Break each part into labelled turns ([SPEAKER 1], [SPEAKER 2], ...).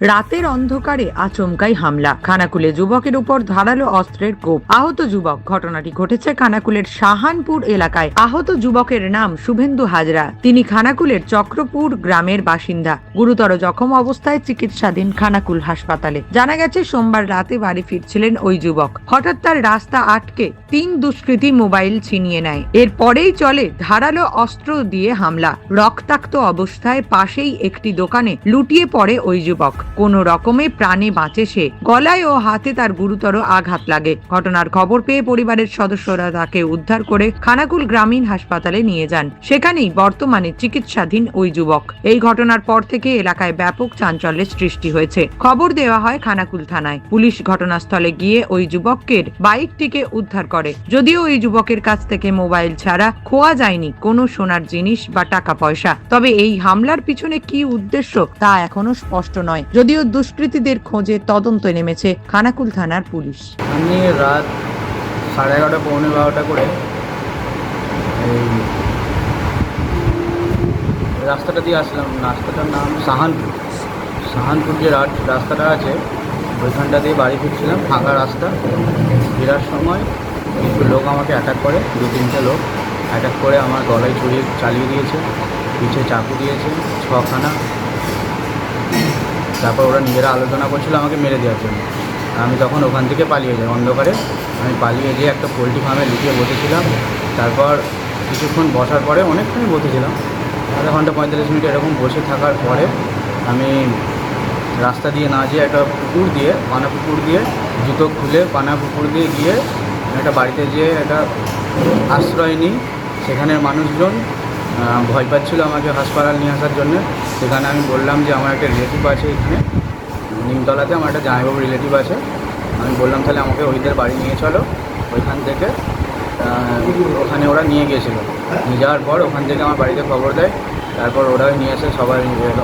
[SPEAKER 1] রাতের অন্ধকারে আচমকাই হামলা। খানাকুলে যুবকের উপর ধারালো অস্ত্রের কোপ। আহত যুবক, ঘটনাটি ঘটেছে খানাকুলের শাহানপুর এলাকায়। আহত যুবকের নাম শুভেন্দু হাজরা। তিনি খানাকুলের চক্রপুর গ্রামের বাসিন্দা। গুরুতর জখম অবস্থায় চিকিৎসাধীন খানাকুল হাসপাতালে। জানা গেছে, সোমবার রাতে বাড়ি ফিরছিলেন ওই যুবক। হঠাৎ তার রাস্তা আটকে তিন দুষ্কৃতী মোবাইল ছিনিয়ে নেয়। এরপরেই চলে ধারালো অস্ত্র দিয়ে হামলা। রক্তাক্ত অবস্থায় পাশেই একটি দোকানে লুটিয়ে পড়ে ওই যুবক। কোনো রকমে প্রাণে বাঁচে সে। গলায় ও হাতে তার গুরুতর আঘাত লাগে। ঘটনার খবর পেয়ে পরিবারের সদস্যরা তাকে উদ্ধার করে খানাকুল গ্রামীণ হাসপাতালে নিয়ে যান। সেখানেই বর্তমানে চিকিৎসাধীন ওই যুবক। এই ঘটনার পর থেকে এলাকায় ব্যাপক চাঞ্চল্যের সৃষ্টি হয়েছে। খবর দেওয়া হয় খানাকুল থানায়। পুলিশ ঘটনাস্থলে গিয়ে ওই যুবকের বাইকটিকে উদ্ধার করে। যদিও এই যুবকের কাছ থেকে মোবাইল ছাড়া খোয়া যায়নি কোনো সোনার জিনিস বা টাকা পয়সা। তবে এই হামলার পিছনে কি উদ্দেশ্য তা এখনও স্পষ্ট নয়। যদিও দুষ্কৃতীদের খোঁজে তদন্ত নেমেছে খানাকুল থানার পুলিশ।
[SPEAKER 2] আমি রাত সাড়ে এগারোটা, পৌনে বারোটা করে রাস্তাটা দিয়ে আসলাম। রাস্তাটার নাম সাহানপুর। সাহানপুর যে রাস্তাটা আছে, ওইখানটা দিয়ে বাড়ি ফিরছিলাম, ফাঁকা রাস্তা। ফেরার সময় কিছু লোক আমাকে অ্যাটাক করে, দু, তিনটে লোক। অ্যাটাক করে আমার গলায় ছড়িয়ে চালিয়ে দিয়েছে, পিঠে চাকু দিয়েছে, ছখানা। তারপর ওরা নিজেরা আলোচনা করছিল আমাকে মেরে দেওয়ার জন্য। আমি তখন ওখান থেকে পালিয়ে যাই, অন্ধকারে। আমি পালিয়ে গিয়ে একটা পোলট্রি ফার্মে লুকিয়ে বসেছিলাম। তারপর কিছুক্ষণ বসার পরে অনেকক্ষণ বসেছিলাম। আধা ঘণ্টা পঁয়তাল্লিশ মিনিট এরকম বসে থাকার পরে আমি রাস্তা দিয়ে না যেয়ে একটা পুকুর দিয়ে, পানা পুকুর দিয়ে, জুতো খুলে পানা পুকুর দিয়ে গিয়ে একটা বাড়িতে যেয়ে একটা আশ্রয় নিই। সেখানের মানুষজন ভয় পাচ্ছিল আমাকে হাসপাতাল নিয়ে আসার জন্য। সেখানে আমি বললাম যে আমার একটা রিলেটিভ আছে এখানে। নিমতলাতে আমার একটা জামাইবাবু রিলেটিভ আছে। আমি বললাম তাহলে আমাকে ওইদের বাড়ি নিয়ে চলো। ওইখান থেকে ওখানে ওরা নিয়ে গিয়েছিল। নিয়ে যাওয়ার পর ওখান থেকে আমার বাড়িতে খবর দেয়। তারপর ওরাই নিয়ে এসে সবাই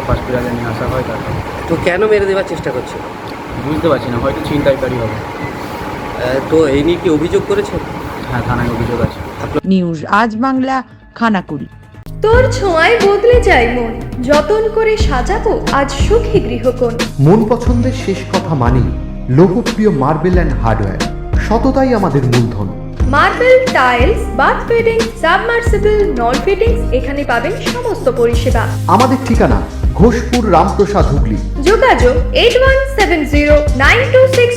[SPEAKER 2] হসপিটালে নিয়ে আসা হয় তারপর।
[SPEAKER 3] তো কেন মেরে দেওয়ার চেষ্টা করছে?
[SPEAKER 2] বুঝতে পারছি না হয়তো ছিনতাইকারী হবে।
[SPEAKER 3] তো এই নিয়ে কি অভিযোগ করেছেন
[SPEAKER 2] হ্যাঁ থানায় অভিযোগ আছে।
[SPEAKER 1] নিউজ আজ বাংলা খানাকুল
[SPEAKER 4] তোর ছোঁয়ায় বদলে যায় মন। যতন করে সাজাবো আজ সুখী গৃহকোণ।
[SPEAKER 5] মন পছন্দের শেষ কথা মানি লোকপ্রিয় মার্বেল অ্যান্ড হার্ডওয়্যার। সততাই আমাদের মূলধন।
[SPEAKER 4] Marble tiles bath fitting submersible নল ফিটিংস এখানে পাবেন সমস্ত পরিষেবা।
[SPEAKER 5] আমাদের ঠিকানা ঘোষপুর রামপ্রসাদ হুগলি।
[SPEAKER 4] যোগাযোগ eight one seven zero nine two six